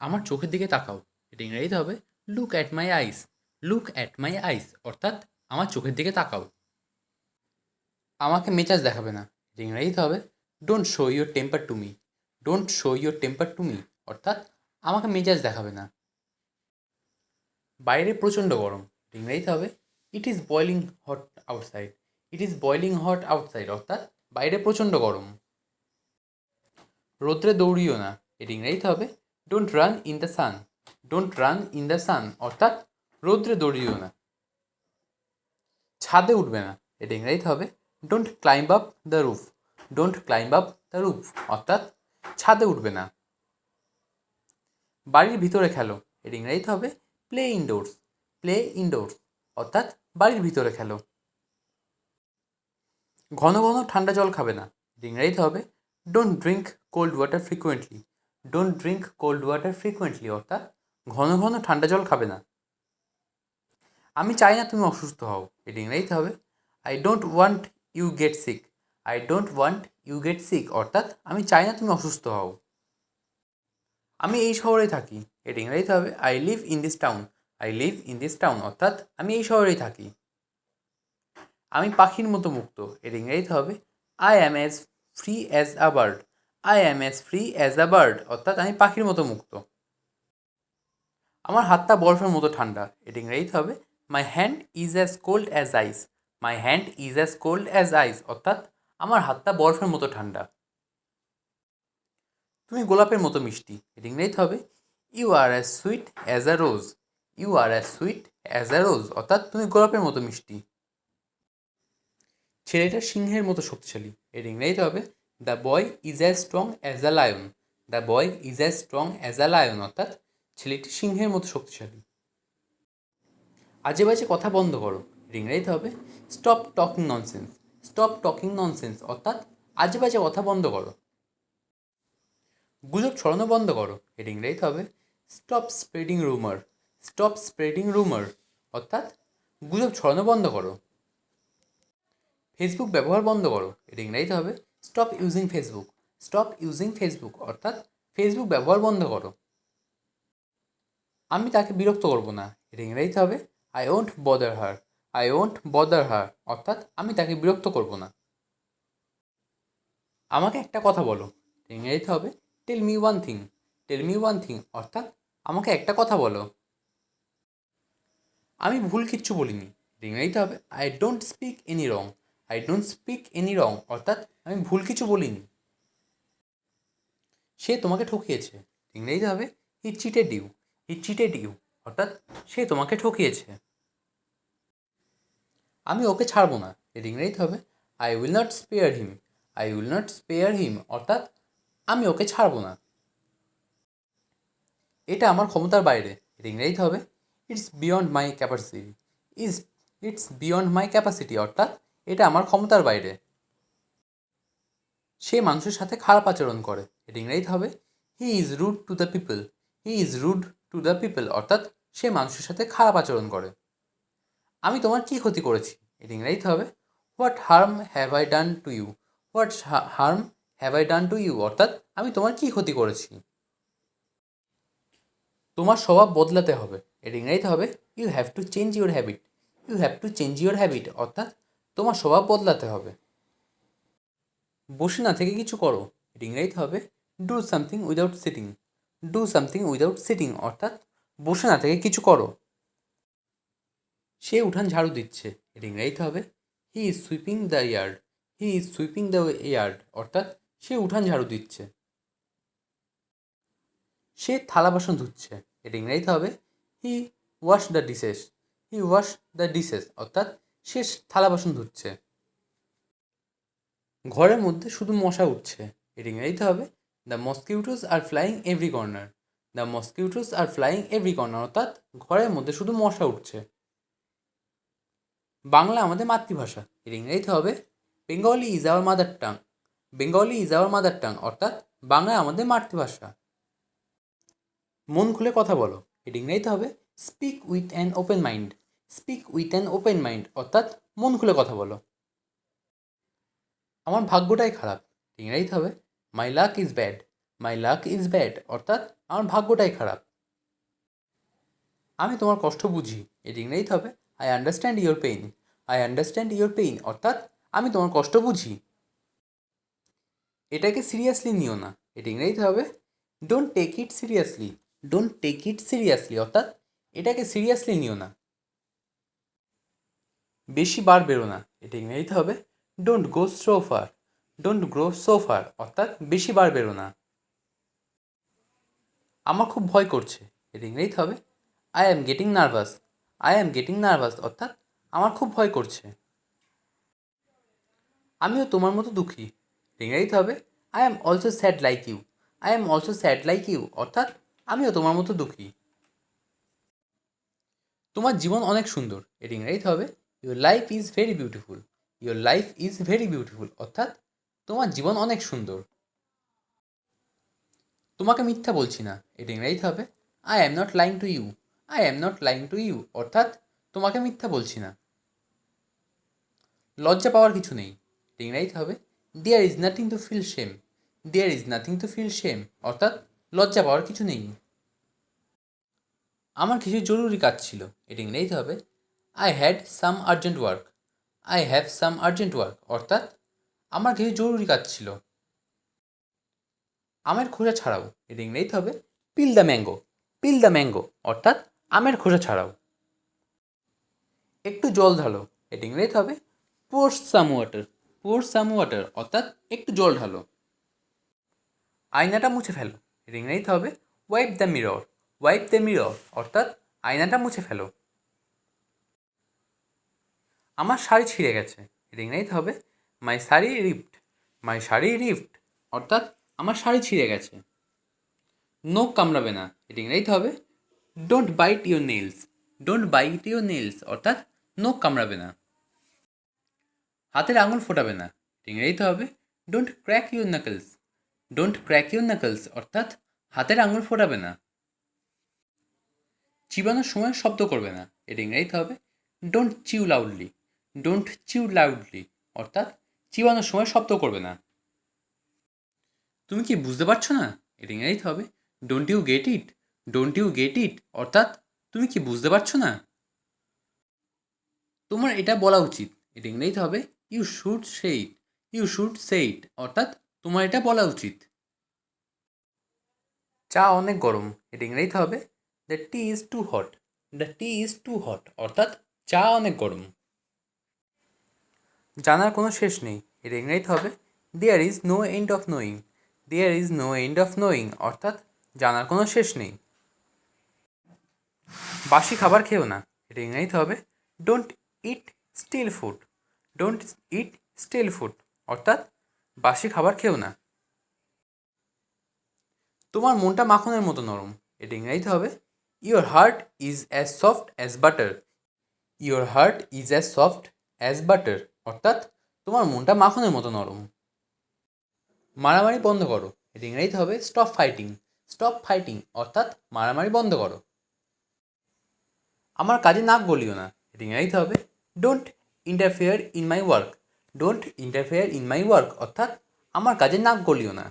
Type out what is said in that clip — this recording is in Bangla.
আমার চোখের দিকে তাকাও। এটা ইংরেজিতে হবে look at my eyes look at my eyes অর্থাৎ আমার চোখের দিকে তাকাও। আমাকে মেজাজ দেখাবে না। এটা ইংরেজিতে হবে don't show your temper to me don't show your temper to me অর্থাৎ আমাকে মেজাজ দেখাবে না। বাইরে প্রচণ্ড গরম। ইংরেজিতে হবে it is boiling hot outside it is boiling hot outside অর্থাৎ বাইরে প্রচণ্ড গরম। রোদ্রে দৌড়িও না। এটা ইংরেজিতে হবে don't run in the sun don't run in the sun অর্থাৎ রৌদ্রে দৌড়িও না। ছাদে উঠবে না। এটা ইংরেজিতে হবে don't climb up the roof don't climb up the roof অর্থাৎ ছাদে উঠবে না। বাড়ির ভিতরে খেলো। এটা ইংরেজিতে হবে প্লে ইনডোরস প্লে ইনডোরস অর্থাৎ বাড়ির ভিতরে খেলো। ঘন ঘন ঠান্ডা জল খাবে না। ইংরেজিতে হবে don't drink cold water frequently don't drink cold water frequently অর্থাৎ ঘন ঘন ঠান্ডা জল খাবে না। আমি চাই না তুমি অসুস্থ হও এটা ইংরেজিতে হবে। I don't want you get sick I don't want you get sick অর্থাৎ আমি চাই না তুমি অসুস্থ হও। আমি এই শহরে থাকি এটা ইংরেজিতে হবে। I live in this town I live in this town অর্থাৎ আমি এই শহরেই থাকি। আমি পাখির মতো মুক্ত এর ইংরেজিতে হবে। I am as free as a bird I am as free as a bird অর্থাৎ আমি পাখির মতো মুক্ত। আমার হাতটা বরফের মতো ঠান্ডা। এটা ইংরেজিতে হবে my hand is as cold as ice my hand is as cold as ice অর্থাৎ আমার হাতটা বরফের মতো ঠান্ডা। তুমি গোলাপের মতো মিষ্টি। এটা ইংরেজিতে হবে you are as sweet as a rose you are as sweet as a rose অর্থাৎ তুমি গোলাপের মতো মিষ্টি। ছেলেটা সিংহের মতো শক্তিশালী। এর ইংরেজিতে হবে the boy is as strong as a lion the boy is as strong as a lion অর্থাৎ ছেলেটি সিংহের মতো শক্তিশালী। আজে বাজে কথা বন্ধ করো। এর ইংরেজিতে হবে। Stop talking nonsense stop talking nonsense অর্থাৎ আজে বাজে কথা বন্ধ করো। গুজব ছড়ানো বন্ধ করো। এর ইংরেজিতে হবে। Stop spreading rumour stop spreading rumour অর্থাৎ গুজব ছড়ানো বন্ধ করো। ফেসবুক ব্যবহার বন্ধ করো। ইংরেজিতে হবে। Stop using Facebook stop using Facebook অর্থাৎ ফেসবুক ব্যবহার বন্ধ করো। আমি তাকে বিরক্ত করব না। এটা ইংরেজিতে হবে। I won't bother her I won't bother her অর্থাৎ আমি তাকে বিরক্ত করব না। আমাকে একটা কথা বলো। ইংরেজিতে হবে। Tell me one thing tell me one thing অর্থাৎ আমাকে একটা কথা বলো। আমি ভুল কিচ্ছু বলিনি। ইংরেজিতে হবে। I don't speak any wrong I don't speak any wrong অর্থাৎ আমি ভুল কিছু বলিনি। সে তোমাকে ঠকিয়েছে। ইংরেজিতে হবে he cheated you he cheated you অর্থাৎ সে তোমাকে ঠকিয়েছে। আমি ওকে ছাড়বো না। এর ইংরেজিতে হবে I will not spare him I will not spare him অর্থাৎ আমি ওকে ছাড়বো না। এটা আমার ক্ষমতার বাইরে। এর ইংরেজিতে হবে it's beyond my capacity is it's beyond my capacity অর্থাৎ এটা আমার ক্ষমতার বাইরে। সে মানুষের সাথে খারাপ আচরণ করে। এটা ইংরেজিতে হবে he is rude to the people he is rude to the people অর্থাৎ সে মানুষের সাথে খারাপ আচরণ করে। আমি তোমার কী ক্ষতি করেছি? এটা ইংরেজিতে হবে what harm have I done to you what harm have I done to you অর্থাৎ আমি তোমার কী ক্ষতি করেছি? তোমার স্বভাব বদলাতে হবে। এটা ইংরেজিতে হবে you have to change your habit you have to change your habit অর্থাৎ তোমার স্বভাব বদলাতে হবে। বসে না থেকে কিছু করো। এটা ইংরেজিতে হবে। Do something without sitting do something without sitting অর্থাৎ বসে না থেকে কিছু করো। সে উঠান ঝাড়ু দিচ্ছে। এটা ইংরেজিতে হবে। He is sweeping the yard he is sweeping the yard অর্থাৎ সে উঠান ঝাড়ু দিচ্ছে। সে থালা বাসন ধুচ্ছে। এটা ইংরেজিতে হবে। He wash the dishes he wash the dishes অর্থাৎ সে থালা বাসন ধুচ্ছে। ঘরের মধ্যে শুধু মশা উঠছে। এর ইংরেজিতে হবে the mosquitoes are flying every corner the mosquitoes are flying every corner অর্থাৎ ঘরের মধ্যে শুধু মশা উঠছে। বাংলা আমাদের মাতৃভাষা। এর ইংরেজিতে হবে Bengali is our mother tongue Bengali is our mother tongue অর্থাৎ বাংলা আমাদের মাতৃভাষা। মন খুলে কথা বলো। এর ইংরেজিতে হবে speak with an open mind speak with an open mind অর্থাৎ মন খুলে কথা বলো। আমার ভাগ্যটাই খারাপ। ইংরেজিতে হবে my luck is bad my luck is bad অর্থাৎ আমার ভাগ্যটাই খারাপ। আমি তোমার কষ্ট বুঝি এটি ইংরেজিতে হবে I understand your pain I understand your pain অর্থাৎ আমি তোমার কষ্ট বুঝি। এটাকে সিরিয়াসলি নিও না এটি ইংরেজিতে হবে don't take it seriously don't take it seriously অর্থাৎ এটাকে সিরিয়াসলি নিও না। বেশি বার বেরো না এটা ইংরেজিতে হবে don't go so far don't grow so far অর্থাৎ বেশি বার বেরো না। আমার খুব ভয় করছে। এটা ইংরেজিতে হবে I am getting nervous I am getting nervous অর্থাৎ আমার খুব ভয় করছে। আমিও তোমার মতো দুঃখী। ইংরেজিতে হবে I am also sad like you I am also sad like you অর্থাৎ আমিও তোমার মতো দুঃখী। তোমার জীবন অনেক সুন্দর। এটি ইংরেজিতে হবে your life is very beautiful your life is very beautiful অর্থাৎ তোমার জীবন অনেক সুন্দর। তোমাকে মিথ্যা বলছি না। এটা ইংরেজিতে হবে। I am not lying to you I am not lying to you অর্থাৎ তোমাকে মিথ্যা বলছি না। লজ্জা পাওয়ার কিছু নেই। এটা ইংরেজিতে হবে। There is nothing to feel shame there is nothing to feel shame অর্থাৎ লজ্জা পাওয়ার কিছু নেই। আমার কিছু জরুরি কাজ ছিল। এটা ইংরেজিতে হবে। I had some urgent work I have some urgent work অর্থাৎ আমার কিছু জরুরি কাজ ছিল। আমের খোসা ছাড়াও এটা ইংরেজিতে হবে peel the mango peel the mango অর্থাৎ আমের খোসা ছাড়াও। একটু জল ঢালো এটা ইংরেজিতে হবে pour some water pour some water অর্থাৎ একটু জল ঢালো। আয়নাটা মুছে ফেলো এটা ইংরেজিতে হবে wipe the mirror wipe the mirror অর্থাৎ আয়নাটা মুছে ফেলো। আমার শাড়ি ছিঁড়ে গেছে। ইংরেজিতে হবে। My sari rift my sari rift অর্থাৎ আমার শাড়ি ছিঁড়ে গেছে। নোখ কামড়াবে না। এটা হবে। Don't bite your nails don't bite your nails অর্থাৎ নোখ কামড়াবে না। হাতের আঙুল ফোটাবে না। ইংরেজিতে হবে। Don't crack your knuckles don't crack your knuckles অর্থাৎ হাতের আঙুল ফোটাবে না। চিবানোর সময় শব্দ করবে না। এটা ইংরেজিতে হবে। Don't chew loudly don't chew loudly অর্থাৎ চিবানোর সময় শব্দ করবে না। তুমি কি বুঝতে পারছ না? এটা ইংরেজিতে হবে don't you get it don't you get it অর্থাৎ, তুমি কি বুঝতে পারছ না? তোমার এটা বলা উচিত। এটা ইংরেজিতে হবে you should say it you should say it অর্থাৎ, তোমার এটা বলা উচিত। চা অনেক গরম। এটা ইংরেজিতে হবে the tea is too hot the tea is too hot অর্থাৎ, চা অনেক গরম। জানার কোনো শেষ নেই। এটা ইংরেজিতে হবে there is no end of knowing there is no end of knowing অর্থাৎ জানার কোনো শেষ নেই। বাসি খাবার খেও না। এটা ইংরেজিতে হবে don't eat stale food don't eat stale food অর্থাৎ বাসি খাবার খেও না। তোমার মনটা মাখনের মতো নরম। এটা ইংরেজিতে হবে your heart is as soft as butter your heart is as soft as butter অর্থাৎ তোমার মনটা মাখনের মতো নরম। মারামারি বন্ধ করো। এটি ইংরেজিতে হবে স্টপ ফাইটিং স্টপ ফাইটিং অর্থাৎ মারামারি বন্ধ করো। আমার কাজে নাক গলিও না। এটি ইংরেজিতে হবে don't interfere in my work don't interfere in my work অর্থাৎ আমার কাজে নাক গলিও না।